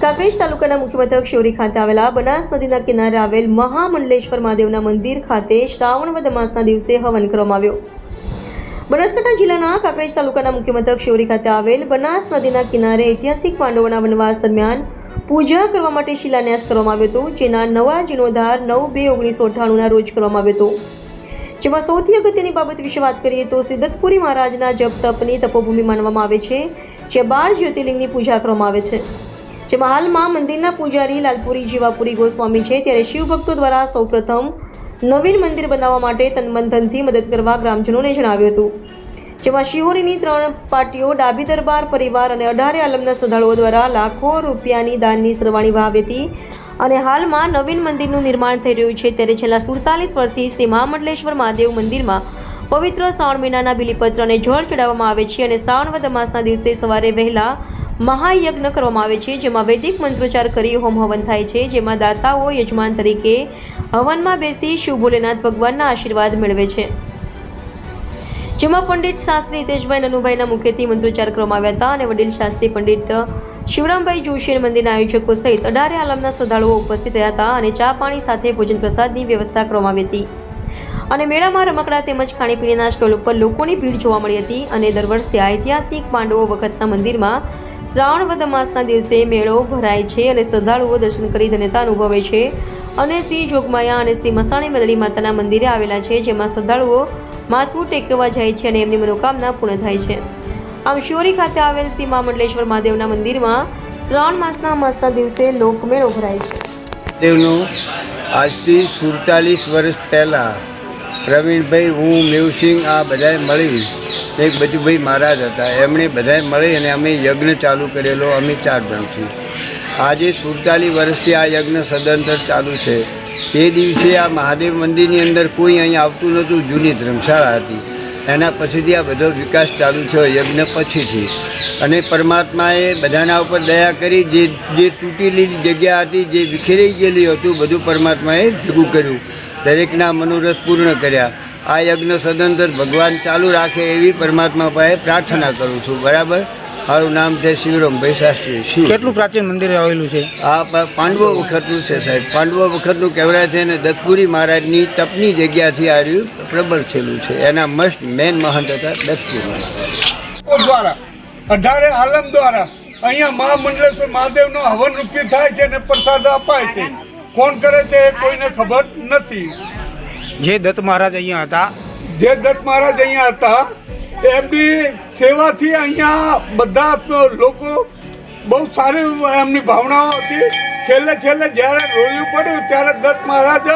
કાંકરેજ તાલુકાના મુખ્ય મથક શિવરી ખાતે આવેલા બનાસ નદીના કિનારે આવેલ મહામંડલેશ્વર મહાદેવના મંદિર ખાતે શ્રાવણ વદ દિવસે હવન કરવામાં આવ્યો. બનાસકાંઠા જિલ્લાના કાંકરેજ તાલુકાના મુખ્ય મથક શિવરી ખાતે આવેલ બનાસ નદીના કિનારે ઐતિહાસિક પાંડવોના વનવાસ દરમિયાન પૂજા કરવા માટે શિલાન્યાસ કરવામાં આવ્યો હતો, જેના નવા જીર્ણોદ્ધાર નવ બે ઓગણીસો અઠ્ઠાણુંના રોજ કરવામાં આવ્યો હતો. જેમાં સૌથી અગત્યની બાબત વિશે વાત કરીએ તો સિદ્ધતપુરી મહારાજના જપ તપની તપોભૂમિ માનવામાં આવે છે જે બાર જ્યોતિર્લિંગની પૂજા કરવામાં આવે છે. જેમાં હાલમાં મંદિરના પૂજારી લાલપુરી જીવાપુરી ગોસ્વામી છે, ત્યારે શિવભક્તો દ્વારા સૌપ્રથમ નવીન મંદિર બનાવવા માટે તનબંધનથી મદદ કરવા ગ્રામજનોને જણાવ્યું હતું. જેમાં શિહોરીની ત્રણ પાર્ટીઓ ડાબી દરબાર પરિવાર અને અઢારે આલમના શ્રદ્ધાળુઓ દ્વારા લાખો રૂપિયાની દાનની સરવાણી વહાવી હતી અને હાલમાં નવીન મંદિરનું નિર્માણ થઈ રહ્યું છે, ત્યારે છેલ્લા સુડતાલીસ વર્ષથી શ્રી મહામંડલેશ્વર મહાદેવ મંદિરમાં પવિત્ર શ્રાવણ મહિનાના બિલીપત્ર અને જળ ચડાવવામાં આવે છે અને શ્રાવણ વદ અમાસના દિવસે સવારે વહેલા મહાયજ્ઞ કરવામાં આવે છે, જેમાં વૈદિક મંત્રોચ્ચાર કરી હોમ હવન થાય છે, જેમાં દાતાઓ યજમાન તરીકે હવનમાં બેસી શિવ ભોલેનાથ ભગવાનના આશીર્વાદ મેળવે છે. જેમાં પંડિત શાસ્ત્રી હિતેશભાઈ નનુભાઈના મુખ્યથી મંત્રોચ્ચાર કરવામાં આવ્યા હતા અને વડીલ શાસ્ત્રી પંડિત શિવરામભાઈ જોશી મંદિરના આયોજકો સહિત અઢારે આલમના શ્રદ્ધાળુઓ ઉપસ્થિત રહ્યા હતા અને ચા પાણી સાથે ભોજન પ્રસાદની વ્યવસ્થા કરવામાં આવી હતી. અને મેળામાં રમકડા તેમજ ખાણીપીણીના સ્ટોલ ઉપર લોકોની ભીડ જોવા મળી હતી અને દર વર્ષે ઐતિહાસિક પાંડવો વખતના મંદિરમાં શ્રાવણ વદ માસના દિવસે મેળો ભરાય છે અને શ્રદ્ધાળુઓ દર્શન કરી ધન્યતા અનુભવે છે. અને શ્રી જોગમાયા અને શ્રી મસાણી મદળી માતાના મંદિરે આવેલા છે, જેમાં શ્રદ્ધાળુઓ માથું ટેકવા જાય છે અને એમની મનોકામના પૂર્ણ થાય છે. આમ શિવરી ખાતે આવેલ શ્રી મહામંડલેશ્વર મહાદેવના મંદિરમાં શ્રાવણ માસના માસના દિવસે લોકમેળો ભરાય છે. દેવનું આજથી સુડતાલીસ વર્ષ પહેલાં પ્રવીણભાઈ, હું મેવસિંહ આ બધાએ મળી એક બચુભાઈ મહારાજ હતા. એમણે બધાએ મળી અને અમે યજ્ઞ ચાલુ કરેલો, અમે ચાર જણથી આજે સુડતાલીસ વર્ષથી આ યજ્ઞ સદંતર ચાલુ છે. તે દિવસે આ મહાદેવ મંદિરની અંદર કોઈ અહીં આવતું નહોતું, જૂની ધર્મશાળા હતી. એના પછીથી આ બધો વિકાસ ચાલુ થયો, યજ્ઞ પછીથી. અને પરમાત્માએ બધાના ઉપર દયા કરી, જે જે તૂટેલી જગ્યા હતી, જે વિખેરાઈ ગયેલી હતું, બધું પરમાત્માએ ભેગું કર્યું. દરેકના મનોરથ પૂર્ણ કર્યા. આ યજ્ઞ સદંતર ભગવાન ચાલુ રાખે એવી પરમાત્મા પાસે પ્રાર્થના કરું છું. બરાબર? મારું નામ છે શિવરામભાઈ શાસ્ત્રી. શિવ. કેટલું પ્રાચીન મંદિર આવેલું છે? આ પાંડવો વખતનું છે સાહેબ. પાંડવો વખતનું કહેવાય છે અને દત્તપુરી મહારાજની તપની જગ્યાથી આવ્યું પ્રબળ થયેલું છે. એના મસ્ત મેન મહંત હતા દત્તપુરી દ્વારા? અઢારે આલમ દ્વારા. અહીંયા મહામંડળેશ્વર મહાદેવનો હવન રૂપી થાય છે અને પ્રસાદ અપાય છે. કોણ કરે છે એ કોઈને ખબર નથી. જે દત્ત મહારાજ અહીંયા હતા. જે દત્ત મહારાજ અહીંયા હતા એમની સેવાથી અહીંયા બધા લોકો બહુ સારી એમની ભાવનાઓ હતી. છેલ્લે છેલ્લે જ્યારે રોડિયું પડ્યું ત્યારે દત્ત મહારાજ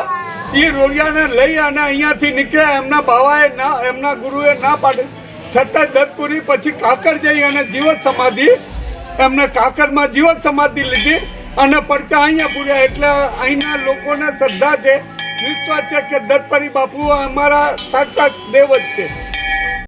એ રોડિયાને લઈ અને અહીંયાથી નીકળ્યા. એમના બાવાએ ના એમના ગુરુએ ના પાડી. છતાં દત્તપુરી પછી કાકર જઈ અને જીવત સમાધિ એમને કાકરમાં જીવત સમાધિ લીધી. અને પડચા અહીંયા પૂર્યા. એટલે અહીંના લોકોને શ્રદ્ધા છે, વિશ્વાસ છે કે દત્તપરી બાપુ અમારા સાક્ષાત દેવ જ છે.